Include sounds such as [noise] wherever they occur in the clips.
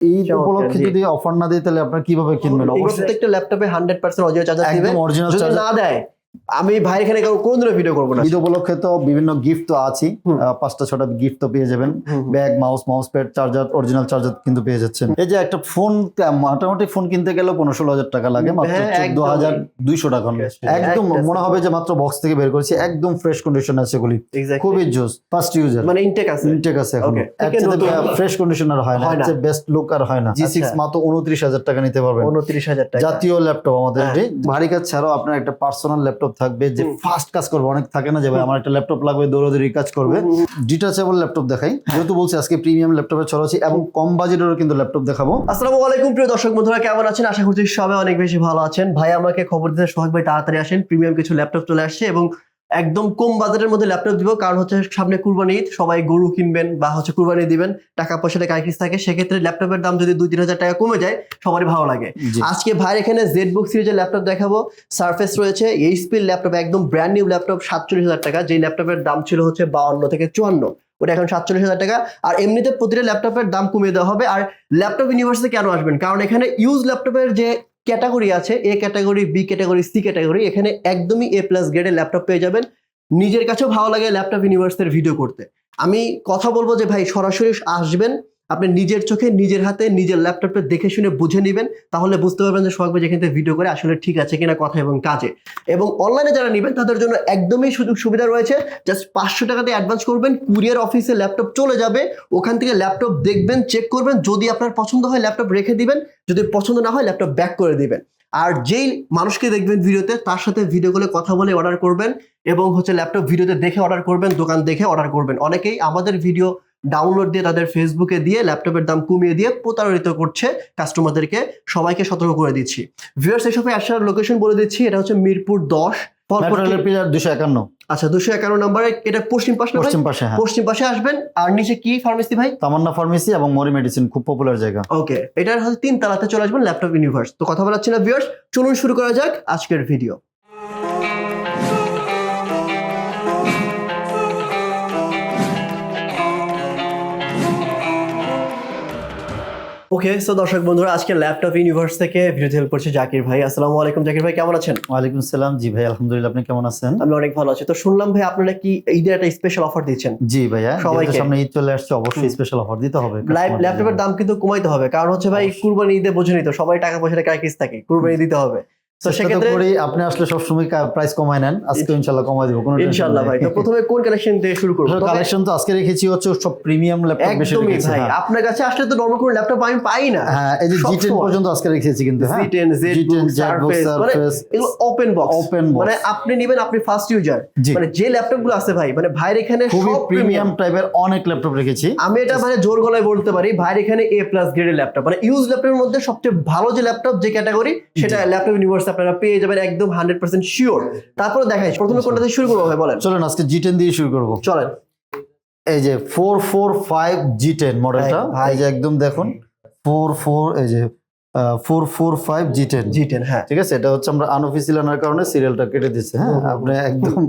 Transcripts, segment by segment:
ঈদ উপলক্ষে যদি অফার না দেয় তাহলে আপনারা কীভাবে কিনবেন? প্রত্যেকটা ল্যাপটপে হান্ড্রেড পার্সেন্ট অরিজিনাল চার্জার দিবে অরিজিনাল চার্জার না দেয় আমি ভাই এখানে কোন দিনও ভিডিও করব না। ঈদ উপলক্ষে তো বিভিন্ন গিফট তো। আহ, পাঁচটা ছটা গিফট তো পেয়ে যাবেন। Bag mouse mouse pad charger original charger কিন্তু পেয়ে যাচ্ছেন। এই যে একটা ফোন মোটামুটি ফোন কিনতে গেলে পনেরো ষোলো হাজার টাকা লাগে। মাত্র হ্যাঁ, চোদ্দ হাজার দুইশো টাকা একদম মনে হবে যে মাত্র বক্স থেকে বের করেছি। একদম ফ্রেশ কন্ডিশন আছে এগুলি. খুবই জোস ফার্স্ট ইউজার মানে ইনটেক আছে। ইনটেক আছে এখন। ফ্রেশ কন্ডিশনার হয় না। হয় না। বেস্ট লুক আর হয় না। জি সিক্স আচ্ছা। মাত্র উনত্রিশ হাজার টাকা নিতে পারবেন। উনত্রিশ হাজার টাকা। জাতীয় ল্যাপটপ আমাদের হ্যাঁ। ভারী কাজ ছাড়াও আপনার একটা পার্সোনাল ল্যাপটপ থাকবে যে ফাস্ট কাজ করবে অনেক থাকে না যে ভাই আমার একটা ল্যাপটপ লাগবে দৌড়াদৌড়ি কাজ করবে। ডিটাচেবল ল্যাপটপ দেখাই। যেহেতু বলছি আজকে প্রিমিয়াম ল্যাপটপের ল্যাপটপে আছে এবং কম বাজেটেরও কিন্তু ল্যাপটপ দেখাবো। আসসালামু আলাইকুম প্রিয় দর্শক বন্ধুরা কেমন আছেন? আশা করছি সবাই অনেক বেশি ভালো আছেন। ভাই আমাকে খবর দিতে সোহাগ ভাই তাড়াতাড়ি আসেন। প্রিমিয়াম কিছু ল্যাপটপ চলে আসছে এবং একদম কম বাজারের মধ্যে ল্যাপটপ দিব কারণ হচ্ছে সামনে কুরবানি ঈদ সবাই গরু কিনবেন বা হচ্ছে কুরবানি দিবেন টাকা পয়সাটা কাইকিস থাকে সেক্ষেত্রে ল্যাপটপের দাম যদি দুই তিন হাজার টাকা কমে যায় সবারই ভালো লাগে। আজকে ভাই এখানে জেড বুক সিরিজের ল্যাপটপ দেখাবো সারফেস রয়েছে এইচপির ল্যাপটপ একদম ব্র্যান্ড নিউ ল্যাপটপ সাতচল্লিশ হাজার টাকা যে ল্যাপটপের দাম ছিল হচ্ছে বাউন্ন থেকে চুয়ান্ন ওটা এখন সাতচল্লিশ হাজার টাকা আর এমনিতে প্রতিটা ল্যাপটপের দাম কমিয়ে দেওয়া হবে আর ল্যাপটপ ইউনিভার্সিটি কেন আসবেন? কারণ এখানে ইউজ ল্যাপটপের যে ক্যাটাগরি আছে, A category, B category, C category, এখানে একদমই এ প্লাস গ্রেডের ল্যাপটপ পেয়ে যাবেন। নিজের কাছেও ভালো লাগে ল্যাপটপ ইউনিভার্সের ভিডিও করতে। আমি কথা বলব যে, ভাই, সরাসরি আসবেন আপনি নিজের চোখে, নিজের হাতে, নিজের ল্যাপটপটা দেখে শুনে বুঝে নেবেন, তাহলে বুঝতে পারবেন যে ভাই যেখান থেকে ভিডিও করে আসলে ঠিক আছে কিনা কথা এবং কাজে। এবং অনলাইনে যারা নেবেন, তাদের জন্য একদমই সুযোগ সুবিধা রয়েছে। জাস্ট পাঁচশো টাকাতে অ্যাডভান্স করবেন, কুরিয়ার অফিসে ল্যাপটপ চলে যাবে। ওখান থেকে ল্যাপটপ দেখবেন চেক করবেন, যদি আপনার পছন্দ হয় ল্যাপটপ রেখে দিবেন, যদি পছন্দ না হয় ল্যাপটপ ব্যাক করে দিবেন। আর যেই মানুষকে দেখবেন ভিডিওতে তার সাথে ভিডিও কলে কথা বলে অর্ডার করবেন এবং হচ্ছে ল্যাপটপ ভিডিওতে দেখে অর্ডার করবেন, দোকান দেখে অর্ডার করবেন। অনেকেই আমাদের ভিডিও ডাউনলোড দিয়ে তাদের ফেসবুকে দিয়ে ল্যাপটপের দাম কমিয়ে দিয়ে প্রতারিত করছে কাস্টমারদেরকে সবাইকে সতর্ক করে দিচ্ছি। ভিউয়ার্স এই আসার লোকেশন বলে দিচ্ছি। এটা হচ্ছে মিরপুর দশ। দুশো একান্ন। আচ্ছা দুশো একান্ন নম্বরে। এটা পশ্চিম পাশ? পশ্চিম পাশে হ্যাঁ। পশ্চিম পাশে আসবেন। আর নিচে কি ফার্মেসি ভাই? তামান্না ফার্মেসি এবং মরি মেডিসিন খুব পপুলার জায়গা। ওকে এটার হচ্ছে তিন তালাতে চলে আসবেন ল্যাপটপ ইউনিভার্স তো কথা বলাচ্ছি না ভিউয়ার্স চলুন শুরু করা যাক আজকের ভিডিও ওকে সো দর্শক বন্ধুরা আজকে ল্যাপটপ ইউনিভার্স থেকে ভিডিও হেল্প করছে জাকির ভাই। আসসালামু আলাইকুম জাকির ভাই কেমন আছেন? ওয়ালাইকুম আসসালাম। জি ভাই আলহামদুলিল্লাহ আপনি কেমন আছেন? আমি অনেক ভালো আছি। তো শুনলাম ভাই আপনারা কি ঈদের একটা স্পেশাল অফার দিচ্ছেন জি ভাইয়া সবাইকে। সামনে ঈদ চলে আসছে অবশ্যই স্পেশাল অফার দিতে হবে লাইভ ল্যাপটপের দাম কিন্তু কমাইতে হবে। কারণ হচ্ছে ভাই। কুরবানি ঈদে বোঝেনি তো সবাই টাকা পয়সা ক্রাইকিস থাকে? কুরবানি দিতে হবে। তো সেক্ষেত্রে করি আপনি আসলে সবসময় প্রাইস কমায় নেন। আজকে ইনশাল্লাহ কমাই দিব কোনো ইনশাআল্লাহ ভাই। তো প্রথমে কোন কালেকশন দিয়ে শুরু করব? কালেকশন তো আজকে রেখেছি হচ্ছে সব প্রিমিয়াম ল্যাপটপ বেশি রেখেছি ভাই। হ্যাঁ। আপনার কাছে আসলে তো নরমাল কোনো ল্যাপটপ আমি পাই না। হ্যাঁ এই যে সব জি টেন সময়। পর্যন্ত আজকে রেখেছি কিন্তু হ্যাঁ। Z10 জি ZBook Surface মানে এগুলো ওপেন বক্স ওপেন মানে আপনি নেবেন আপনি ফার্স্ট ইউজার মানে যে ল্যাপটপগুলো আছে ভাই মানে ভাইয়ের এখানে সব প্রিমিয়াম টাইপের অনেক ল্যাপটপ রেখেছি। আমি এটা মানে জোর গলায় বলতে পারি ভাইয়ের এখানে এ প্লাস গ্রেডের ল্যাপটপ মানে ইউজ ল্যাপটপের মধ্যে সবচেয়ে ভালো যে ল্যাপটপ যে ক্যাটাগরি সেটা ল্যাপটপ ইউনিভার্স আপনারা পেয়ে যাবেন একদম হান্ড্রেড পার্সেন্ট শিওর তারপরে দেখাই প্রথমে কোনটা দিয়ে শুরু করব ভাই বলেন। চলেন আজকে জি টেন দিয়ে শুরু করব। চলেন। এই যে four four five G ten মডেলটা ভাই। এই যে একদম দেখুন ফোর ফোর এই যে four four five G ten G ten হ্যাঁ। ঠিক আছে? এটা হচ্ছে আমরা আনঅফিসিয়াল আনার কারণে সিরিয়ালটা কেটে দিচ্ছে হ্যাঁ। আপনি একদম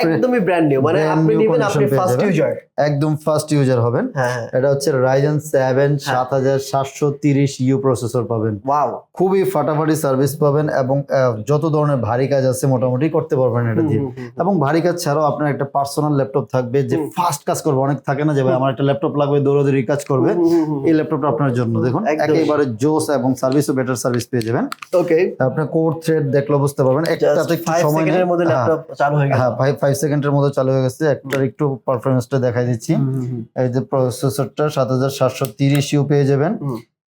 একদমই ব্র্যান্ড নিউ মানে আপনি নেবেন আপনি ফার্স্ট ইউজার একদম ফার্স্ট ইউজার হবেন। হ্যাঁ হ্যাঁ। এটা হচ্ছে রাইজেন সেভেন সাত হাজার সাতশো তিরিশ ইউ প্রসেসর পাবেন। ওয়াও খুবই ফাটাফাটি সার্ভিস পাবেন এবং যত ধরনের ভারী কাজ আছে মোটামুটি করতে পারবেন এটা দিয়ে। এবং ভারী কাজ ছাড়াও আপনার একটা পার্সোনাল ল্যাপটপ থাকবে যে। ফাস্ট কাজ করবে। অনেক থাকে না যে ভাই আমার একটা ল্যাপটপ লাগবে দৌড়াদৌড়ি কাজ করবে। এই ল্যাপটপটা আপনার জন্য। দেখুন একেবারে জোস এবং সার্ভিসও বেটার সার্ভিস পেয়ে যাবেন। ওকে আপনি কোড থ্রেড দেখলে বুঝতে পারবেন। একটাতে একটু সময় সেকেন্ডের মধ্যে হ্যাঁ, ল্যাপটপ চালু হয়ে গেল হ্যাঁ ফাইভ ফাইভ সেকেন্ডের মধ্যে চালু হয়ে গেছে। একটার একটু পারফরমেন্সটা দেখাই দিচ্ছি। এই যে প্রসেসরটা সাত হাজার সাতশো তিরিশ ইউ পেয়ে যাবেন।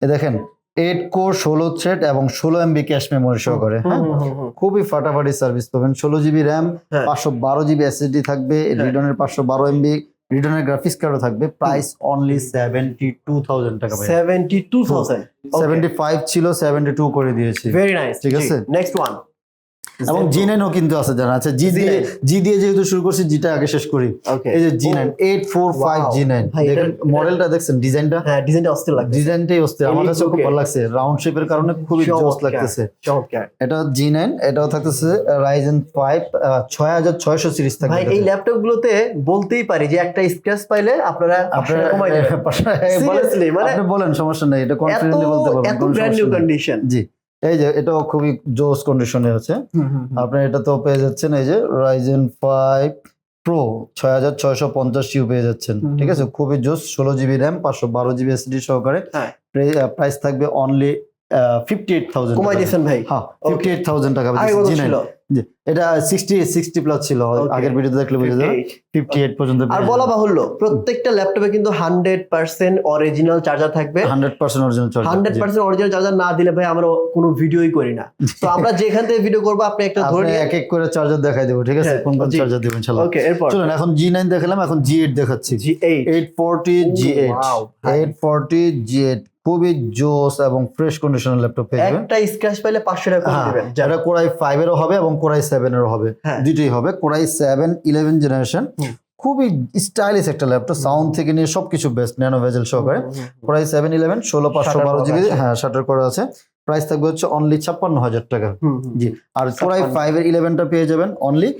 এ দেখেন এইট কোর ষোলো থ্রেড এবং ষোলো এমবি ক্যাশ মেমোরি সহকারে। হ্যাঁ? হুম, হুম, হুম। খুবই ফাটাফাটি সার্ভিস পাবেন। ষোলো জিবি র্যাম হ্যাঁ। পাঁচশো বারো জিবি এসএসডি থাকবে। রিডনের পাঁচশো বারো এমবি রিডনের গ্রাফিক্স কার্ডও থাকবে। Price only seventy two thousand টাকা 72,000 সেভেন্টি ফাইভ ছিল সেভেন্টি টু করে দিয়েছি। ভেরি নাইস ঠিক আছে। নেক্সট ওয়ান এবং জি নাইনও কিন্তু আছে জানা আছে। জি দিয়ে জি দিয়ে যেহেতু শুরু করছি জিটা আগে শেষ করি। এই যে G nine eight four five G nine মডেলটা দেখছেন ডিজাইনটা হ্যাঁ ডিজাইনটা অস্থির লাগছে। ডিজাইনটাই অস্থির। আমার কাছে খুব ভালো লাগছে। রাউন্ড শেপের কারণে খুবই জোস লাগতেছে। চমৎকার। এটা জি নাইন এটাও থাকতেছে রাইজেন ফাইভ ছয় হাজার ছয়শো সিরিজ থাকবে ভাই এই ল্যাপটপ গুলোতে বলতেই পারি যে একটা স্ক্র্যাচ পাইলে আপনারা আপনারা কমাই দেবেন। [laughs] মানে বলেন সমস্যা নেই। এটা কনফিডেন্টলি বলতে পারবেন এত ব্র্যান্ড নিউ কন্ডিশন জি। এই যে এটাও খুবই জোস কন্ডিশনে আছে। আপনার এটা তো পেয়ে যাচ্ছেন এই যে রাইজেন ফাইভ প্রো ছয় হাজার ছয়শো পঞ্চাশ ইউ পেয়ে যাচ্ছেন ঠিক আছে? খুবই জোস ষোলো জিবি র্যাম পাঁচশো বারো জিবি এসডি সহকারে। হ্যাঁ। প্রাইস থাকবে অনলি ফিফটি এইট থাউজেন্ড কমাই দিয়েছেন ভাই। হ্যাঁ ফিফটি এইট থাউজেন্ড টাকা জি জি এটা সিক্সটি সিক্সটি প্লাস ছিল আগের ভিডিওতে দেখলে বুঝে যাবে ফিফটি এইট পর্যন্ত আর বলা বাহুল্য প্রত্যেকটা ল্যাপটপে কিন্তু হান্ড্রেড পার্সেন্ট অরিজিনাল চার্জার থাকবে। Hundred percent original charge hundred percent original charger না দিলে ভাই আমরা কোনো ভিডিওই করি না। তো আমরা যেখান থেকে ভিডিও করব আপনি একটা ধরে এক এক করে চার্জার দেখাই দেবো ঠিক আছে? হ্যাঁ, কোন কোন চার্জার দেবেন ইনশাআল্লাহ। ওকে এরপর। চলুন এখন জি নাইন দেখালাম এখন জি এইট দেখাচ্ছি। G eight eight forty G eight eight forty G eight খুবই জোস এবং ফ্রেশ কন্ডিশনের ল্যাপটপ পেয়ে যাবেন। একটা স্ক্র্যাচ পাইলে পাঁচশো টাকা করে হ্যাঁ, দিবেন। এটা কোরাই ফাইভ এরও হবে এবং কোরাই সেভেন এরও হবে। হ্যাঁ। দুটোই হবে Core i seven eleven generation খুবই স্টাইলিশ একটা ল্যাপটপ সাউন্ড থেকে নিয়ে সবকিছু বেস্ট ন্যানো ভেজেল সহকারে। কোরাই সেভেন ইলেভেন ষোলো পাঁচশো Shutter বারো করা জিবি হ্যাঁ শাটার করা আছে। প্রাইস থাকবে হচ্ছে অনলি ছাপ্পান্ন হাজার টাকা জি। আর কোরাই ফাইভ এর ইলেভেনটা পেয়ে যাবেন অনলি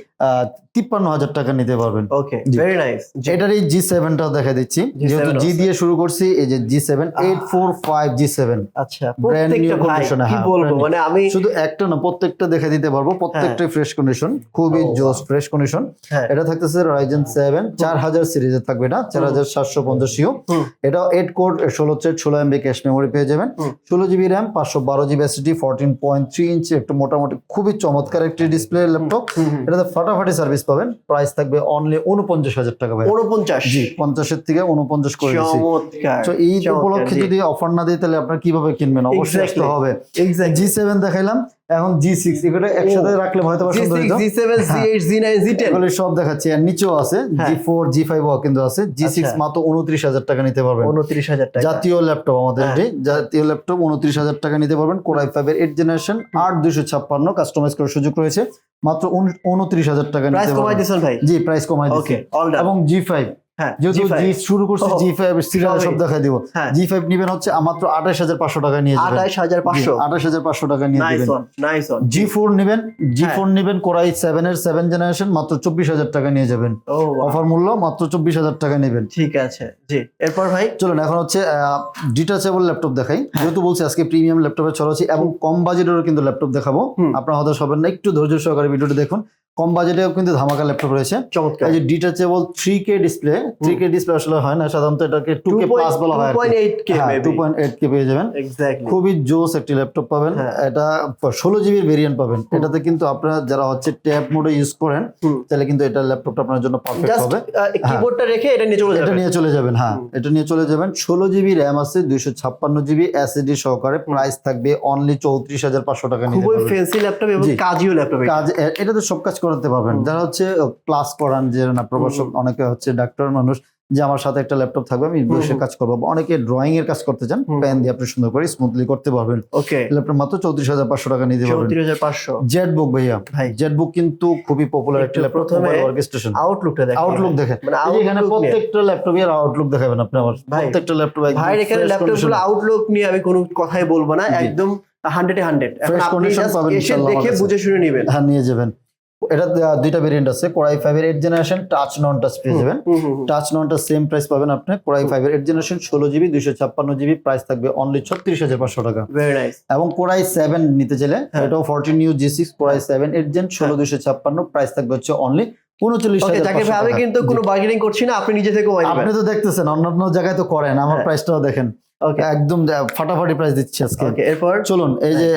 তিপ্পান্ন হাজার টাকা নিতে পারবেন। ওকে ভেরি নাইস এটার এই জি সেভেনটা দেখা দিচ্ছি। যেহেতু জি দিয়ে শুরু করছি এই যে G seven eight four five G seven আচ্ছা Brand new প্রত্যেকটা ভাই condition, কি হ্যাঁ, বলব? মানে আমি শুধু একটা না প্রত্যেকটা দেখে দিতে পারব। প্রত্যেকটাই ফ্রেশ কন্ডিশন খুবই জোস ফ্রেশ কন্ডিশন হ্যাঁ। এটা থাকতেছে রাইজেন সেভেন চার হাজার সিরিজের থাকবে এটা চার হাজার সাতশো পঞ্চাশ ইউ। এটা এইট কোড ষোলো চেট ষোলো এমবি ক্যাশ মেমোরি পেয়ে যাবেন। ষোলো জিবি র্যাম পাঁচশো বারো GB SD fourteen point three inch একটু মোটামুটি খুবই চমৎকার একটি ডিসপ্লে ল্যাপটপ। এটাতে ফাটাফাটি সার্ভিস পাবেন। প্রাইস থাকবে অনলি উনপঞ্চাশ হাজার টাকা ভাই উনপঞ্চাশ জি পঞ্চাশের থেকে উনপঞ্চাশ করে তো এই উপলক্ষে যদি অফার না দিই তাহলে আপনার কীভাবে কিনবেন? অবশ্যই আসতে হবে। জি সেভেন দেখাইলাম। এখন জি সিক্স এগুলো একসাথে রাখলে হয়তো বা সুন্দর হতো। G seven G eight G nine G ten এগুলো সব দেখাচ্ছি। আর নিচেও আছে। জি ফোর জি ফাইভ কিন্তু আছে। জি সিক্স আচ্ছা। মাত্র উনত্রিশ হাজার টাকা নিতে পারবেন। উনত্রিশ হাজার টাকা। জাতীয় ল্যাপটপ আমাদের হ্যাঁ। এটি। জাতীয় ল্যাপটপ উনত্রিশ হাজার টাকা নিতে পারবেন। কোরাই ফাইভ এর এইট জেনারেশন আট দুশো ছাপ্পান্ন। কাস্টমাইজ করার সুযোগ রয়েছে। মাত্র উনত্রিশ হাজার টাকা নিতে পারবেন। জি প্রাইস কমাই দিচ্ছি এবং জি ফাইভ হ্যাঁ যেহেতু জি শুরু করছি জি ফাইভ সিরিয়াল সব দেখাই দিব। জি ফাইভ নিবেন হচ্ছে মাত্র আঠাশ হাজার পাঁচশো টাকা নিয়ে যাবেন। হাজার পাঁচশো। আঠাশ হাজার পাঁচশো টাকা নিয়ে নাইস দিবেন one nice one G four নিবেন জি। ফোর নিবেন কোরাই সেভেন এর সেভেন জেনারেশন মাত্র চব্বিশ হাজার টাকা নিয়ে যাবেন। অফার মূল্য মাত্র চব্বিশ হাজার টাকা নেবেন। ঠিক আছে জি। এরপর ভাই? চলুন এখন হচ্ছে ডিটাচেবল ল্যাপটপ দেখাই। যেহেতু বলছি আজকে প্রিমিয়াম ছড়াচ্ছি এবং কম বাজেটেরও কিন্তু ল্যাপটপ দেখাবো। আপনারা হতাশ হবেন না একটু ধৈর্য সহকারে ভিডিওটি দেখুন। কম বাজেটেও কিন্তু ধামাকা ল্যাপটপ রয়েছে। চমৎকার। এই যে detachable three K display three K display আসলে হয় না সাধারণত এটাকে টু কে প্লাস বলা হয় টু পয়েন্ট এইট কে পেয়ে যাবেন। এক্স্যাক্টলি খুবই জোস একটি ল্যাপটপ পাবেন। হ্যাঁ। এটা ষোলো জিবির ভেরিয়েন্ট পাবেন। এটাতে কিন্তু আপনারা যারা হচ্ছে ট্যাব মোডে ইউজ করেন তাহলে কিন্তু এটা ল্যাপটপটা আপনার জন্য পারফেক্ট হবে। কিবোর্ডটা রেখে এটা নিয়ে চলে যাবেন। এটা নিয়ে চলে যাবেন হ্যাঁ। এটা নিয়ে চলে যাবেন। ষোলো জিবি র্যাম আছে দুইশো ছাপ্পান্ন জিবি এসএসডি সহকারে। প্রাইস থাকবে অনলি চৌত্রিশ হাজার পাঁচশো টাকা খুবই ফ্যান্সি ল্যাপটপ এবং জি। কাজীয় ল্যাপটপ কাজ এ- এটাতে সব কাজ করাতে পারবেন। যারা হচ্ছে ক্লাস করান যে না প্রভাষক অনেকে হচ্ছে ডাক্তার মানুষ যে আমার সাথে একটা ল্যাপটপ থাকবে আমি বসে কাজ করব। অনেকে ড্রয়িং এর কাজ করতে চান। পেন দিয়ে আপনি সুন্দর করে স্মুথলি করতে পারবেন। ওকে ল্যাপটপ মাত্র চৌত্রিশ হাজার পাঁচশো টাকা নিতে পারবেন। চৌত্রিশ হাজার পাঁচশো। জেট বুক ভাইয়া। ভাই। জেট বুক কিন্তু খুবই পপুলার একটা ল্যাপটপ আউটলুকটা দেখেন। আউটলুক দেখেন এখানে প্রত্যেকটা ল্যাপটপে আর আউটলুক দেখাবেন আপনি আমার। প্রত্যেকটা ল্যাপটপ ভাই এখানে আউটলুক নিয়ে আমি কোনো কথাই বলব না। একদম হান্ড্রেডে হান্ড্রেড এখন আপনি এসে দেখে বুঝে শুনে নেবেন। হ্যাঁ নিয়ে যাবেন। এটা দুইটা ভেরিয়েন্ট আছে কোরাই ফাইভ এর eight generation touch non touch পেয়ে যাবেন। Touch non touch same price পাবেন আপনি কোরাই ফাইভ এর এইট জেনারেশন ষোলো জিবি দুইশো ছাপ্পান্ন জিবি প্রাইস থাকবে অনলি ছত্রিশ হাজার পাঁচশো টাকা। এবং কোরাই সেভেন নিতে চাইলে হ্যাঁ। এটাও fourteen new G six Core i seven eight gen ষোলো দুইশো ছাপ্পান্ন প্রাইস থাকবে হচ্ছে অনলি উনচল্লিশ আমি কিন্তু কোনো বার্গেনিং করছি না আপনি নিজে থেকে আপনি তো দেখতেছেন অন্যান্য জায়গায় তো করেন আমার হ্যাঁ। প্রাইসটাও দেখেন। ওকে একদম ফাটাফাটি প্রাইস দিচ্ছি আজকে। এরপর? চলুন এই যে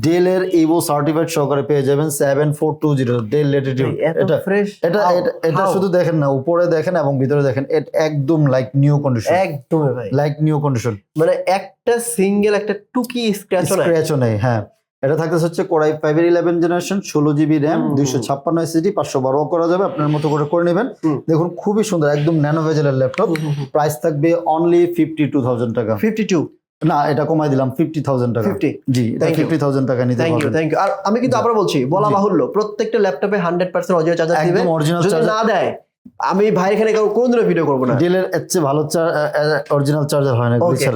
ডেল এর ইভো সার্টিফাইড সহকারে পেয়ে যাবেন seven four two zero Dell Latitude এটা এটা এটা- শুধু দেখেন না উপরে দেখেন এবং ভিতরে দেখেন একদম লাইক নিউ কন্ডিশন একদমই ভাই। লাইক নিউ কন্ডিশন মানে একটা সিঙ্গেল একটা টুকি স্ক্র্যাচ নাই। স্ক্র্যাচও নেই হ্যাঁ। এটা থাকতেছে হচ্ছে কোরাই ফাইভ এর ইলেভেন জেনারেশন ষোলো জিবি র্যাম দুইশো ছাপ্পান্ন এসএসডি পাঁচশো বারো করা যাবে আপনার মতো করে করে নেবেন। দেখুন খুবই সুন্দর একদম ন্যানো ভেজেলের ল্যাপটপ প্রাইস থাকবে অনলি ফিফটি টু থাউজেন্ড টাকা। ফিফটি টু না এটা কমাই দিলাম ফিফটি থাউজেন্ড টাকা। ফিফটি জি এটা ফিফটি থাউজেন্ড টাকা নিতে থ্যাংক ইউ থ্যাংক ইউ আর আমি কিন্তু। আবার বলছি বলা। বাহুল্য প্রত্যেকটা ল্যাপটপে হান্ড্রেড পার্সেন্ট অরিজিনাল চার্জার দিবে। অরিজিনাল না দেয় আমি ভাই এখানে কাউ কোনদিনও ভিডিও করব না। ডেলের এর চেয়ে ভালো অরিজিনাল চার্জার হয় না আর ঠিক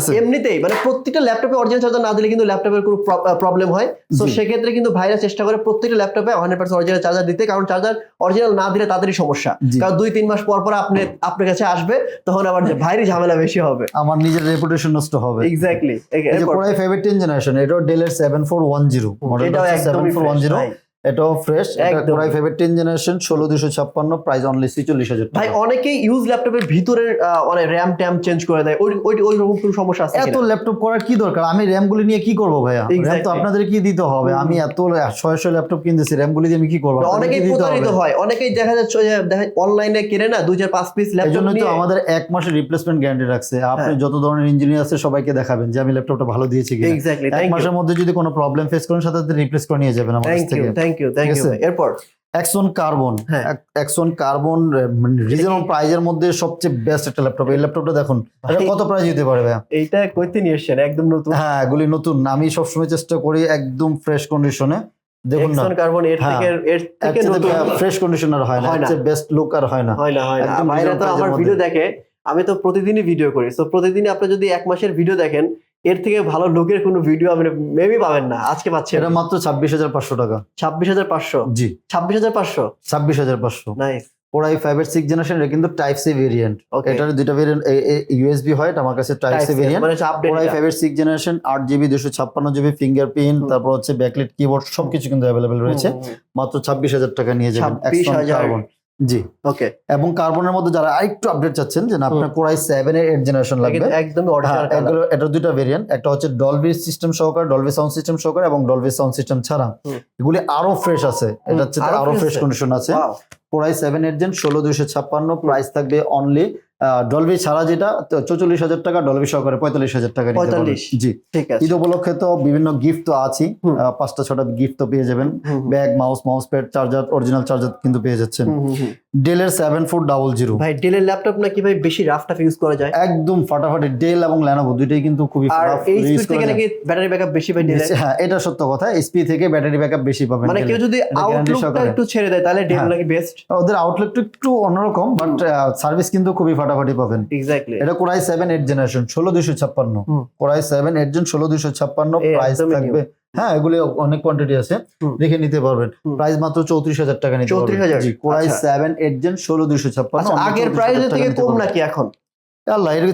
আছে? এমনিতেই মানে প্রত্যেকটা ল্যাপটপে অরিজিনাল চার্জার না দিলে কিন্তু ল্যাপটপের কোনো প্রবলেম হয়। তো জি। সেক্ষেত্রে কিন্তু ভাইরা চেষ্টা করে প্রত্যেকটা ল্যাপটপে হান্ড্রেড পার্সেন্ট অরিজিনাল চার্জার দিতে কারণ চার্জার অরিজিনাল না দিলে তাদেরই সমস্যা। কারণ দুই তিন মাস পর পর আপনি আপনার কাছে আসবে তখন আবার যে ভাইরই ঝামেলা বেশি হবে। আমার নিজের রেপুটেশন নষ্ট হবে। এক্স্যাক্টলি এই যে কোরাই ফাইভ টেন জেনারেশন এটাও ডেলের seven four one zero model এটাও সেভেন ফোর ওয়ান জিরো। এটাও ফ্রেশ একদম। Core i five ten generation ষোলো দুশো ছাপ্পান্ন প্রাইস অনলি ছিচল্লিশ হাজার ভাই অনেকেই ইউজ ল্যাপটপের ভিতরে মানে র্যাম ট্যাম চেঞ্জ করে দেয়। ওই ওই ওই রকম কোনো সমস্যা আছে এত ল্যাপটপ করার কি দরকার? আমি র্যাম গুলি নিয়ে কি করব ভাইয়া? র্যাম তো আপনাদের কি দিতে হবে? আমি এত ছয় ছয় ল্যাপটপ কিনতেছি র্যাম গুলি দিয়ে আমি কি করব? অনেকেই প্রতারিত হয়। অনেকেই দেখা যাচ্ছে দেখা অনলাইনে কিনে না দুই চার পাঁচ পিস ল্যাপটপ জন্যই তো আমাদের এক মাসের রিপ্লেসমেন্ট গ্যারান্টি রাখছে। আপনি হ্যাঁ। যত ধরনের ইঞ্জিনিয়ার আছে সবাইকে দেখাবেন যে আমি ল্যাপটপটা ভালো দিয়েছি কিনা। এক মাসের মধ্যে যদি কোনো প্রবলেম ফেস করেন সাথে সাথে রিপ্লেস করে নিয়ে যাবেন আমার থেকে। থ্যাংক ইউ থ্যাংক ইউ এরপর এক্সন কার্বন হ্যাঁ। এক্সন কার্বন রিজনেবল প্রাইজের মধ্যে সবচেয়ে বেস্ট একটা ল্যাপটপ এই ল্যাপটপটা দেখুন এটা কত প্রাইস দিতে পারে ভাইয়া? এইটা কইতে নিয়ে এসছেন একদম নতুন। হ্যাঁ এগুলি নতুন। আমি সবসময় চেষ্টা করি একদম ফ্রেশ কন্ডিশনে দেখুন না। কার্বন এর হ্যাঁ। থেকে এর থেকে নতুন। ফ্রেশ কন্ডিশন আর হয় না। না। বেস্ট লুক আর হয় না। হয় না হয় না। ভাইরা তো আমার ভিডিও দেখে আমি তো প্রতিদিনই ভিডিও করি। তো প্রতিদিনই আপনি যদি এক মাসের ভিডিও দেখেন এর থেকে ভালো লোকের কোনো ভিডিও আপনি মেবি পাবেন না। আজকে পাচ্ছেন। এটা মাত্র ছাব্বিশ হাজার পাঁচশো টাকা। ছাব্বিশ হাজার পাঁচশো? জি। ছাব্বিশ হাজার পাঁচশো? ছাব্বিশ হাজার পাঁচশো। নাইস ওরাই ফাইভ এর সিক্স জেনারেশন কিন্তু টাইপ সি ভেরিয়েন্ট এটার দুইটা ভেরিয়েন্ট ইউএসবি হয় এটা আমার কাছে type C variant update Core i five এর সিক্স জেনারেশন আট জিবি দুশো ছাপ্পান্ন জিবি ফিঙ্গারপ্রিন্ট। তারপর হচ্ছে ব্যাকলিট কিবোর্ড সবকিছু কিন্তু অ্যাভেলেবেল রয়েছে। মাত্র ছাব্বিশ হাজার টাকা নিয়ে যাবেন 26,000 কার্বন জি। ওকে এবং কার্বনের মধ্যে যারা আরেকটু আপডেট চাচ্ছেন যে না আপনার কোরাই সেভেন এর এইট জেনারেশন লাগবে। একদম হ্যাঁ এটা দুইটা ভেরিয়েন্ট একটা হচ্ছে ডলবি সিস্টেম সহকার ডলবি সাউন্ড সিস্টেম সহকার এবং ডলবি সাউন্ড সিস্টেম ছাড়া। এগুলি আরও ফ্রেশ আছে। এটা হচ্ছে আরও আরও ফ্রেশ কন্ডিশন আছে। কোরাই সেভেন এর জেন ষোলো দুইশো ছাপ্পান্ন প্রাইস থাকবে অনলি ডলবি ছাড়া যেটা চৌচল্লিশ হাজার টাকা ডলবি সহকারে পঁয়তাল্লিশ হাজার টাকা নিতে পারবেন। 45 জি। ঠিক আছে। ঈদ উপলক্ষে তো বিভিন্ন গিফট তো। আহ, পাঁচটা ছটা গিফট তো পেয়ে যাবেন। Bag mouse mouse pad charger original charger কিন্তু পেয়ে যাচ্ছেন। ডেলের সেভেন ফোর ডাবল জিরো ভাই ডেলের ল্যাপটপ নাকি ভাই বেশি রাফ টাফ ইউজ করা যায়? একদম ফাটাফাটি ডেল এবং ল্যানোভো দুইটাই কিন্তু খুবই আর এই স্পিড থেকে নাকি ব্যাটারি ব্যাকআপ বেশি ডেলে হ্যাঁ এটা সত্য কথা। এসপি থেকে ব্যাটারি ব্যাকআপ বেশি পাবেন মানে কেউ যদি আউটলুকটা একটু ছেড়ে দেয় তাহলে ডেল হ্যাঁ। নাকি বেস্ট ওদের আউটলেট একটু অন্যরকম বাট সার্ভিস কিন্তু খুবই ফাটাফাটি পাবেন। এক্স্যাক্টলি এটা কোরাই সেভেন এইট জেনারেশন ষোলো দুইশো ছাপ্পান্ন। কোরাই সেভেন এইট জন ষোলো দুইশো ছাপ্পান্ন প্রাইস থাকবে। হ্যাঁ এগুলি অনেক কোয়ান্টিটি আছে দেখে নিতে পারবেন। প্রাইস মাত্র চৌত্রিশ হাজার টাকা নিতে 34,000 পারবেন G Core i. Seven eight gen ষোলো দুইশো ছাপ্পান্ন আচ্ছা আগের প্রাইস থেকে কম নাকি এখন? আল্লাহ এটা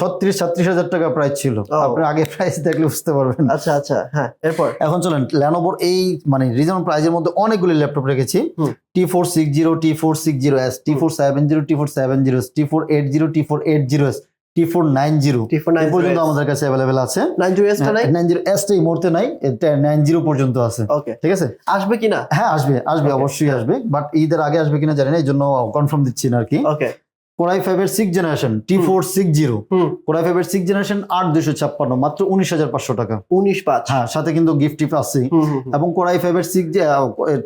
ছত্রিশ ছাত্রিশ হাজার টাকা প্রাইস ছিল। আপনি আগে প্রাইস দেখলে বুঝতে পারবেন। আচ্ছা আচ্ছা হ্যাঁ এরপর? এখন চলেন ল্যানোভোর এই মানে রিজনেবল প্রাইজের মধ্যে অনেকগুলি ল্যাপটপ রেখেছি। T four six zero T four six zero S T four seven zero T four seven zero T four eight zero T four eight zero S T four nine zero T four nine পর্যন্ত আমাদের কাছে available আছে। Nine zero এসটা নাই? Nine zero এসটা এই মুহূর্তে নাই nine zero পর্যন্ত আছে। ওকে ঠিক আছে? আসবে কিনা? হ্যাঁ আসবে আসবে অবশ্যই আসবে। বাট ঈদের আগে আসবে কিনা জানি না এই জন্য কনফার্ম দিচ্ছি না আর কি। ওকে কোরাই ফাইভ এর six generation T four six zero Core i ফাইভের সিক্স জেনারেশন আট দুশো ছাপ্পান্ন মাত্র উনিশ হাজার পাঁচশো টাকা। উনিশ পাঁচ। হ্যাঁ সাথে কিন্তু গিফট টিপ আছে। এবং কোরাই ফাইভ এর six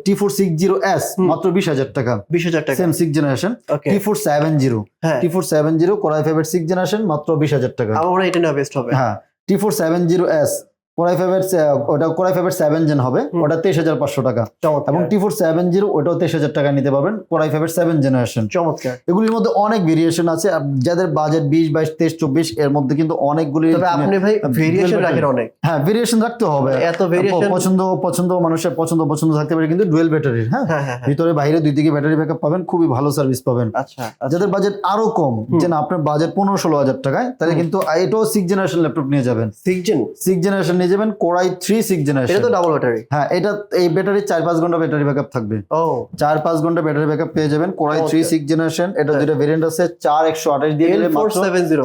T four six zero S মাত্র বিশ হাজার টাকা। বিশ হাজার টাকা। Same six generation T four seven zero হ্যাঁ। T four seven zero Core i ফাইভের সিক্স জেনারেশন মাত্র বিশ হাজার টাকা। আমার এটা নেওয়া বেস্ট হবে। হ্যাঁ T four seven zero S Core i five এর আহ, ওটা কোরাই ফাইভ এর সেভেন জেন হবে ওটা তেইশ হাজার পাঁচশো টাকা। এবং টি ফোর সেভেন জিরো ওটাও তেইশ হাজার টাকা নিতে পারবেন কোরাই ফাইভ এর সেভেন জেনারেশন চমৎকার। এগুলির মধ্যে অনেক ভেরিয়েশন আছে যাদের বাজেট বিশ বাইশ তেইশ চব্বিশ এর মধ্যে কিন্তু অনেকগুলি আপনি ভাই ভেরিয়েশন রাখেন অনেক। হ্যাঁ ভেরিয়েশন রাখতে হবে। এত ভেরিয়েশন পছন্দ পছন্দ মানুষের পছন্দ পছন্দ থাকতে পারে কিন্তু ডুয়েল ব্যাটারির হ্যাঁ? হ্যাঁ হ্যাঁ ভিতরে বাইরে দুই দিকে ব্যাটারি ব্যাকআপ পাবেন খুবই ভালো সার্ভিস পাবেন। আচ্ছা আচ্ছা। যাদের বাজেট আরও কম। যে না আপনার বাজেট পনেরো ষোলো হাজার টাকায় তাহলে। কিন্তু এটাও সিক্স জেনারেশন ল্যাপটপ নিয়ে যাবেন। সিক্স জেন সিক্স জেনারেশন নিয়ে যাবেন কোরাই থ্রি সিক্স জেনারেশন এটা তো ডাবল ব্যাটারি হ্যাঁ এটা এই ব্যাটারি চার পাঁচ ঘণ্টা ব্যাটারি ব্যাকআপ থাকবে। ও। চার পাঁচ ঘণ্টা ব্যাটারি ব্যাকআপ পেয়ে যাবেন কোরাই থ্রি সিক্স জেনারেশন এটা। দুটো ভেরিয়েন্ট আছে চার একশো আঠাশ দিয়ে দিলে মাত্র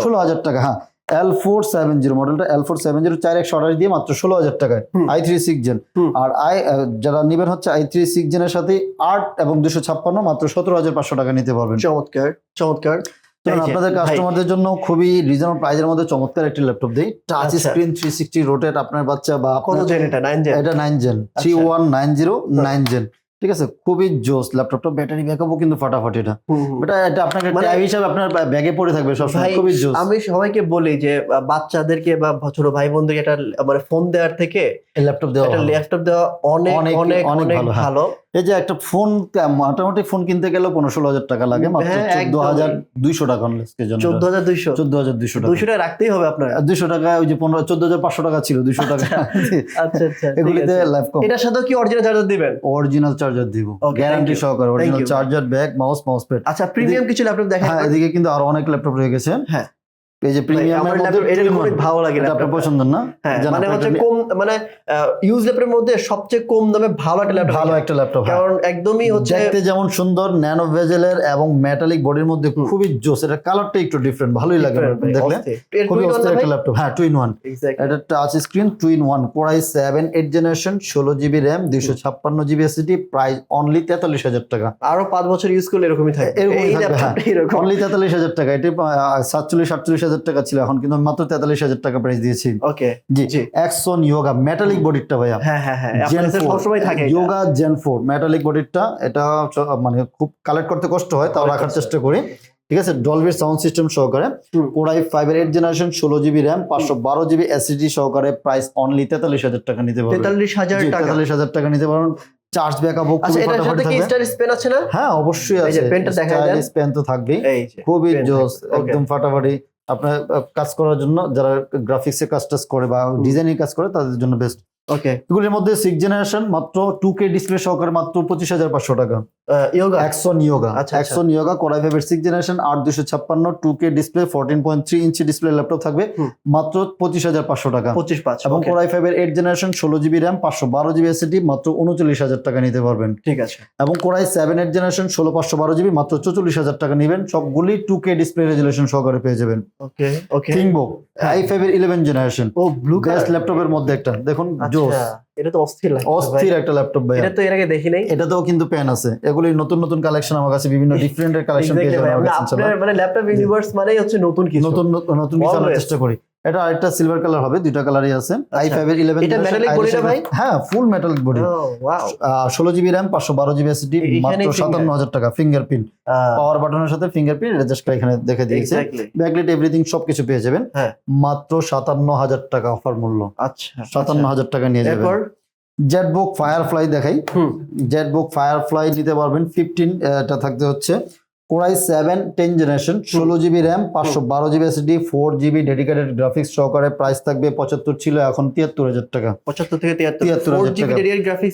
ষোলো হাজার টাকা হ্যাঁ এল ফোর সেভেন জিরো মডেলটা এল ফোর সেভেন জিরো চার একশো আঠাশ দিয়ে মাত্র ষোলো হাজার টাকায়। আই থ্রি সিক্স জেন আর আই যারা নিবেন হচ্ছে আই থ্রি সিক্স জেনের সাথে আট এবং দুশো ছাপ্পান্ন মাত্র সতেরো হাজার পাঁচশো টাকা নিতে পারবেন। চমৎকার চমৎকার। আপনাদের কাস্টমারদের জন্য খুবই রিজনেবল প্রাইজের মধ্যে চমৎকার একটি ল্যাপটপ দেই। Touch. Screen three sixty rotate আপনার বাচ্চা বা আপনার জেন এটা? নাইন জেন এটা নাইন জেন থ্রি আচ্ছা। One nine zero nine gen ঠিক আছে? খুবই জোস ল্যাপটপটা ব্যাটারি ব্যাকআপও কিন্তু ফাটাফাটি এটা। এটা এটা আপনাকে মানে- ট্যাব হিসাবে আপনার ব্যাগে পড়ে থাকবে সবসময়। খুবই জোস। আমি সবাইকে বলি যে বাচ্চাদেরকে বা ছোট ভাই বোনদেরকে একটা মানে ফোন দেওয়ার থেকে ল্যাপটপ দেওয়া ল্যাপটপ দেওয়া অনেক অনেক- অনেক ভালো, হ্যাঁ। ভালো। এই যে একটা ফোন মোটামুটি ফোন কিনতে গেলে পনেরো ষোলো হাজার টাকা লাগে মাত্র হ্যাঁ, চোদ্দ হাজার দুইশো টাকা জন্য চোদ্দ হাজার দুইশো। চোদ্দ হাজার দুইশো টাকা। দুইশো টাকা রাখতেই হবে আপনার। দুইশো টাকা ওই যে পনেরো চোদ্দ হাজার পাঁচশো টাকা ছিল দুইশো টাকা। আচ্ছা আচ্ছা এগুলিতে আছে। ল্যাপটপ এটার সাথে কি অরিজিনাল চার্জার দিবেন? অরিজিনাল চার্জার দিব। গ্যারান্টি সহকারে original charger bag mouse mouse pad আচ্ছা প্রিমিয়াম কিছু ল্যাপটপ দেখেন হ্যাঁ এদিকে কিন্তু আরও অনেক ল্যাপটপ রয়ে গেছে। হ্যাঁ। এই যে প্রিমিয়ামের মধ্যে এটা one। ভালো লাগে আপনার পছন্দ না? হ্যাঁ মানে হচ্ছে কম মানে ইউজ ল্যাপটপের মধ্যে সবচেয়ে কম দামে ভালো একটা ল্যাপটপ ভালো একটা ল্যাপটপ কারণ একদমই হচ্ছে দেখতে যেমন সুন্দর ন্যানো ভেজেলের এবং মেটালিক বডির মধ্যে খুবই জোস এটা কালারটা একটু ডিফারেন্ট ভালোই লাগে দেখলে। খুবই অস্থির একটা ল্যাপটপ হ্যাঁ টু ইন ওয়ান এটা touch screen two in one Core i seven eight generation ষোলো জিবি র্যাম দুইশো ছাপ্পান্ন জিবি এসিডি প্রাইস অনলি তেতাল্লিশ হাজার টাকা। আরও পাঁচ বছর ইউজ করলে এরকমই থাকে এরকমই থাকবে, হ্যাঁ। অনলি তেতাল্লিশ হাজার টাকা এটি সাতচল্লিশ আটচল্লিশ হাজার টাকা ছিল এখন কিন্তু আমি মাত্র তেতাল্লিশ হাজার টাকা প্রাইস দিয়েছি। ওকে জি জি। ইয়োগা মেটালিক বডিটা ভাইয়া। হ্যাঁ হ্যাঁ হ্যাঁ সবসময় থাকে ইয়োগা জেন ফোর মেটালিক বডিটা এটা মানে খুব কালেক্ট করতে কষ্ট হয় তাও রাখার চেষ্টা করি। ঠিক আছে ডলবির সাউন্ড সিস্টেম সহকারে। কোরাই ফাইভের এইট জেনারেশন ষোলো জিবি র্যাম পাঁচশো বারো জিবি এসিডি সহকারে প্রাইস অনলি তেতাল্লিশ হাজার টাকা নিতে পারবেন। তেতাল্লিশ হাজার টাকা। তেতাল্লিশ হাজার টাকা নিতে পারবেন। চার্জ ব্যাকআপ আচ্ছা এটার সাথে কি স্টার স্পেন আছে না? হ্যাঁ অবশ্যই আছে। পেনটা দেখায় দেন। স্টাইলিশ পেন তো থাকবেই। খুবই জোস একদম ফাটাফাটি। আপনার কাজ করার জন্য যারা গ্রাফিক্স এ কাজ টাজ করে বা ডিজাইনের কাজ করে তাদের জন্য বেস্ট ওকে এগুলির মধ্যে সিক্স জেনারেশন মাত্র টু কে ডিসপ্লে সহকারে মাত্র পঁচিশ হাজার পাঁচশো টাকা। ইয়োগা একশন ইয়োগা আচ্ছা, আচ্ছা। একশন ইয়োগা কোরাই ফাইভের সিক্স জেনারেশন আট দুশো ছাপ্পান্ন two K display fourteen point three inch display laptop থাকবে মাত্র পঁচিশ হাজার পাঁচশো টাকা। পঁচিশ পাঁচ এবং কোরাই ফাইভের এইট জেনারেশন ষোলো জিবি র্যাম পাঁচশো বারো জিবি এসিডি মাত্র উনচল্লিশ হাজার টাকা নিতে পারবেন। ঠিক আছে। এবং কোরাই সেভেন এইট জেনারেশন ষোলো পাঁচশো বারো জিবি মাত্র চৌচল্লিশ হাজার টাকা নেবেন। সবগুলি টু কে ডিসপ্লে রেজুলেশন সহকারে পেয়ে যাবেন। ওকে ওকে থিংবুক আই ফাইভের ইলেভেন জেনারেশন ও ব্লু বেস্ট ল্যাপটপের মধ্যে একটা। দেখুন জোস। আচ্ছা এটা তো অস্থির লাগে অস্থির একটা ল্যাপটপ ভাই এটা তো এর আগে দেখি নাই। এটাতেও কিন্তু পেন আছে। এগুলি নতুন নতুন কালেকশন আমার কাছে বিভিন্ন ডিফারেন্ট এর কালেকশন পেয়ে যাবেন মানে। আপনার মানে ল্যাপটপ ইউনিভার্স মানেই হচ্ছে নতুন কিছু। নতুন নতুন কিছু চেষ্টা করি। এটা আরেকটা সিলভার কালার হবে দুইটা কালারই আছে। আই ফাইভ এর ইলেভেন এটা metallic body ভাই? হ্যাঁ ফুল মেটালিক বডি ষোলো জিবি র্যাম পাঁচশো বারো জিবি এসিডি মাত্র finger। সাতান্ন হাজার টাকা ফিঙ্গারপ্রিন্ট পাওয়ার বাটনের সাথে ফিঙ্গারপ্রিন্ট এটা জাস্ট এখানে দেখে দিয়েছে। ব্যাকলিট এভরিথিং সবকিছু পেয়ে যাবেন। হ্যাঁ। মাত্র সাতান্ন হাজার টাকা অফার মূল্য। আচ্ছা সাতান্ন হাজার টাকা নিয়ে যাবেন। জেটবুক ফায়ারফ্লাই দেখাই। হুম। জেটবুক ফায়ারফ্লাই নিতে পারবেন। ফিফটিন এটা থাকতে হচ্ছে Core i seven ten generation ষোলো জিবি র্যাম পাঁচশো বারো GB SD four GB dedicated graphics সহকারে প্রাইস থাকবে পঁচাত্তর ছিল এখন তিয়াত্তর হাজার টাকা। পঁচাত্তর থেকে তিয়াত্তর। হাজার টাকা।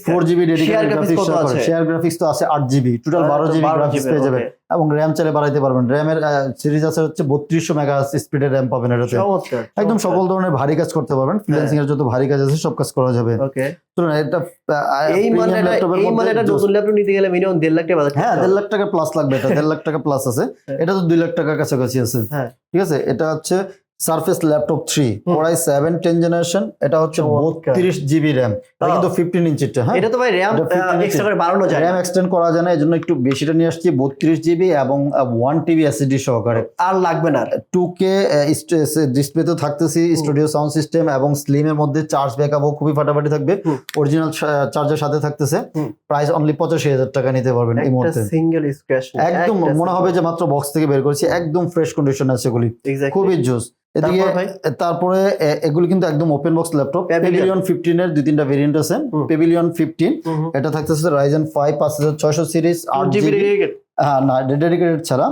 ফোর জিবি ডেডিকেটেড গ্রাফিক্স সহকারে? শেয়ার গ্রাফিক্স তো আছে আট জিবি টোটাল বারো জিবি গ্রাফিক্স পেয়ে যাবে। এবং র্যাম চাইলে বাড়াইতে পারবেন। র্যামের সিরিজ আছে হচ্ছে বত্রিশশো মেগা স্পিডের র্যাম পাবেন এটাতে। একদম সকল ধরনের ভারী কাজ করতে পারবেন। ফ্রিল্যান্সিং এর যত ভারী কাজ আছে সব কাজ করা যাবে। ওকে। এটা এই নতুন ল্যাপটপ নিতে গেলে মিনিমাম দেড় লাখ টাকা হ্যাঁ দেড় লাখ টাকা প্লাস লাগবে এটা দেড় লাখ টাকা প্লাস আছে। হ্যাঁ। এটা তো দুই লাখ টাকার কাছাকাছি আছে। হ্যাঁ। ঠিক আছে? এটা হচ্ছে Surface laptop three. Core i seven ten generation এটা হচ্ছে বত্রিশ জিবি র্যাম এটা কিন্তু ফিফটিন ইঞ্চিটা হ্যাঁ? এটা তো ভাই র্যাম এক্সট্রা করে বাড়ানো যায় র্যাম এক্সটেন্ড করা যায় না এই জন্য একটু বেশিটা নিয়ে আসছি বত্রিশ জিবি এবং ওয়ান টিবি এসএসডি সহকারে। আর লাগবে না। টু কে ডিসপ্লে তো থাকতেছি স্টুডিও সাউন্ড সিস্টেম এবং স্লিমের মধ্যে চার্জ ব্যাকআপও খুবই ফাটাফাটি থাকবে। অরিজিনাল চার্জের সাথে থাকতেছে। প্রাইস অনলি পঁচাশি হাজার টাকা নিতে পারবেন এই মুহূর্তে। সিঙ্গেল একদম মনে হবে যে মাত্র বক্স থেকে বের করেছি একদম ফ্রেশ কন্ডিশন আছে এগুলি। খুবই জোস এদিকে তারপরে এগুলো কিন্তু একদম open box laptop. Pavilion fifteen এর দুই তিনটা ভেরিয়েন্ট আছে। প্যাভিলিয়ন পেভিলিয়ন ফিফটিন এটা থাকতেছে রাইজেন ফাইভ পাঁচ হাজার ছয়শো সিরিজ আট জিবি হ্যাঁ না ডেডিকেটেড ছাড়া।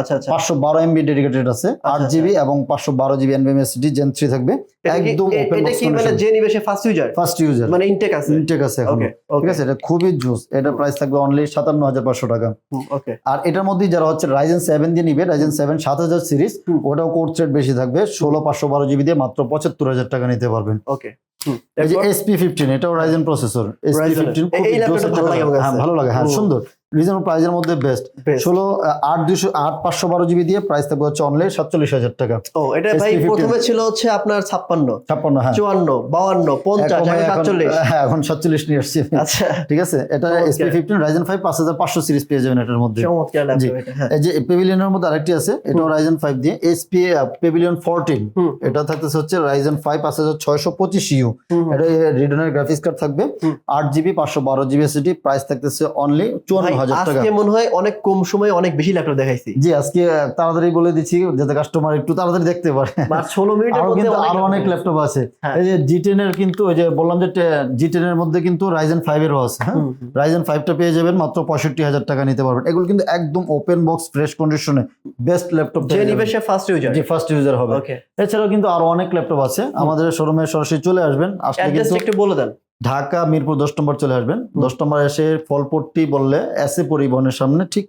আচ্ছা আচ্ছা। পাঁচশো বারো এমবি ডেডিকেটেড আছে। আট আচ্ছা। জিবি এবং পাঁচশো বারো জিবি এনভিএমএসডি জেন থ্রি থাকবে। এটা কি- একদম ওপেন এটা কি মানে যে নিবে ফার্স্ট ইউজার ফার্স্ট ইউজার মানে ইনটেক আছে? ইনটেক আছে এখন। ঠিক আছে এটা খুবই জুস এটা প্রাইস থাকবে অনলি সাতান্ন হাজার পাঁচশো টাকা। ওকে আর এটার মধ্যে যারা হচ্ছে রাইজেন সেভেন দিয়ে নিবে রাইজেন সেভেন সাত হাজার সিরিজ ওটাও কোর্স রেট বেশি থাকবে। ষোলো পাঁচশো বারো জিবি দিয়ে মাত্র পঁচাত্তর হাজার টাকা নিতে পারবেন। ওকে এই যে HP fifteen Ryzen processor HP fifteen ভালো লাগে হ্যাঁ। সুন্দর। রিজনেবল প্রাইসের মধ্যে বেস্ট ষোলো আট দুশো আট পাঁচশো বারো জিবি দিয়ে প্রাইস থাকবে হচ্ছে অনলি সাতচল্লিশ হাজার টাকা। ও এটা ভাই প্রথমে ছিল হচ্ছে আপনার ছাপ্পান্ন। ছাপ্পান্ন হ্যাঁ। চুয়ান্ন বাউান্ন পঞ্চাশ সাতচল্লিশ। হ্যাঁ এখন সাতচল্লিশ নিয়ে আসছি। আচ্ছা। ঠিক আছে? এটা এসপি ফিফটিন রাইজেন ফাইভ পাঁচ হাজার পাঁচশো সিরিজ পেয়ে যাবেন এটার মধ্যে। জি। হ্যাঁ। এই যে পেভিলিয়নের মধ্যে আরেকটি আছে এটাও রাইজেন ফাইভ দিয়ে এসপি পেভিলিয়ন ফোরটিন এটা থাকতেছে হচ্ছে রাইজেন ফাইভ পাঁচ হাজার ছয়শো পঁচিশ ইউ। এটা রিডনের গ্রাফিক্স কার্ড থাকবে। আট জিবি পাঁচশো বারো জিবি এসডি প্রাইস থাকতেছে অনলি চুয়ান্ন হাজার টাকা। আজকে মনে হয় অনেক কম সময়ে অনেক বেশি ল্যাপটপ দেখাইছি। জি আজকে তাড়াতাড়ি বলে দিচ্ছি যাতে কাস্টমার একটু তাড়াতাড়ি দেখতে পারে। ষোলো মিনিটের আরও কিন্তু আরও অনেক ল্যাপটপ আছে। হ্যাঁ। এই যে জি টেন এর কিন্তু ওই যে বললাম যে জি টেন এর মধ্যে কিন্তু রাইজেন ফাইভ এরও আছে হ্যাঁ। রাইজেন ফাইভটা পেয়ে যাবেন মাত্র পঁয়ষট্টি হাজার টাকা নিতে পারবেন। এগুলো কিন্তু একদম ওপেন বক্স ফ্রেশ কন্ডিশনে বেস্ট ল্যাপটপ যে নিবে সে ফার্স্ট ইউজার ফার্স্ট ইউজার হবে। এছাড়াও কিন্তু আরও অনেক ল্যাপটপ আছে। আমাদের শোরুমে সরাসরি চলে আসবেন আসলে কিন্তু একটু বলে দেন। ঢাকা মিরপুর দশ নম্বর চলে আসবেন। দশ নম্বর এসে ফলপট্টি বললে এসএ পরিবহনের সামনে ঠিক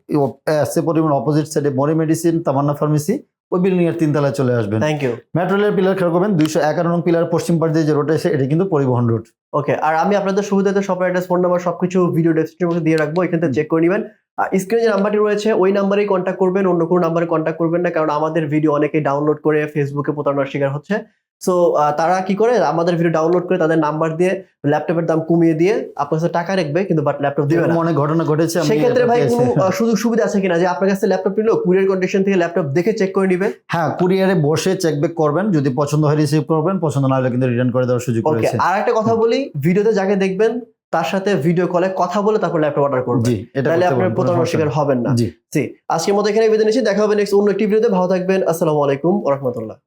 এসএ পরিবহন অপোজিট সাইডে মরি মেডিসিন তামান্না ফার্মেসি ওই বিল্ডিং এর তিনতলায় চলে আসবেন। থ্যাংক ইউ মেট্রো রেলের পিলার খেয়াল করবেন দুইশো এগারো নং পিলার পশ্চিম পাশ দিয়ে যে রোড এসে এটা কিন্তু পরিবহন রুট ওকে আর আমি আপনাদের সুবিধাতে সব অ্যাড্রেস ফোন নাম্বার সবকিছু ভিডিও ডেসক্রিপশনে দিয়ে রাখব এখান থেকে চেক করে নেবেন। আর স্ক্রিনে যে নাম্বারটি রয়েছে ওই নাম্বারেই কন্ট্যাক্ট করবেন অন্য কোনো নাম্বারে কন্ট্যাক্ট করবেন না কারণ আমাদের ভিডিও অনেকেই ডাউনলোড করে ফেসবুকে প্রতারণার শিকার হচ্ছে। সো তারা কি করে? আমাদের ভিডিও ডাউনলোড করে তাদের নাম্বার দিয়ে ল্যাপটপের দাম কমিয়ে দিয়ে আপনার কাছে টাকা রাখবে কিন্তু বাট ল্যাপটপ দিবে না। অনেক ঘটনা ঘটেছে সেক্ষেত্রে ভাই কোনো সুযোগ সুবিধা আছে কিনা? যে আপনার কাছে ল্যাপটপ নিলো কুরিয়ার কন্ডিশন থেকে ল্যাপটপ দেখে চেক করে নিবে। হ্যাঁ কুরিয়ারে বসে চেক ব্যাক করবেন যদি পছন্দ হয় রিসিভ করবেন পছন্দ না হলে কিন্তু রিটার্ন করে দেওয়ার সুযোগ রয়েছে। আর একটা কথা বলি ভিডিওতে যাকে দেখবেন তার সাথে ভিডিও কলে কথা বলে তারপর ল্যাপটপ অর্ডার করবেন। তাহলে আপনার প্রতারণার শিকার। হবেন না। জি। আজকের মতো এখানে বিদায় নিচ্ছি দেখা হবে নেক্সট অন্য একটি ভিডিওতে ভালো থাকবেন আসসালামু আলাইকুম ওরহমতুল্লাহ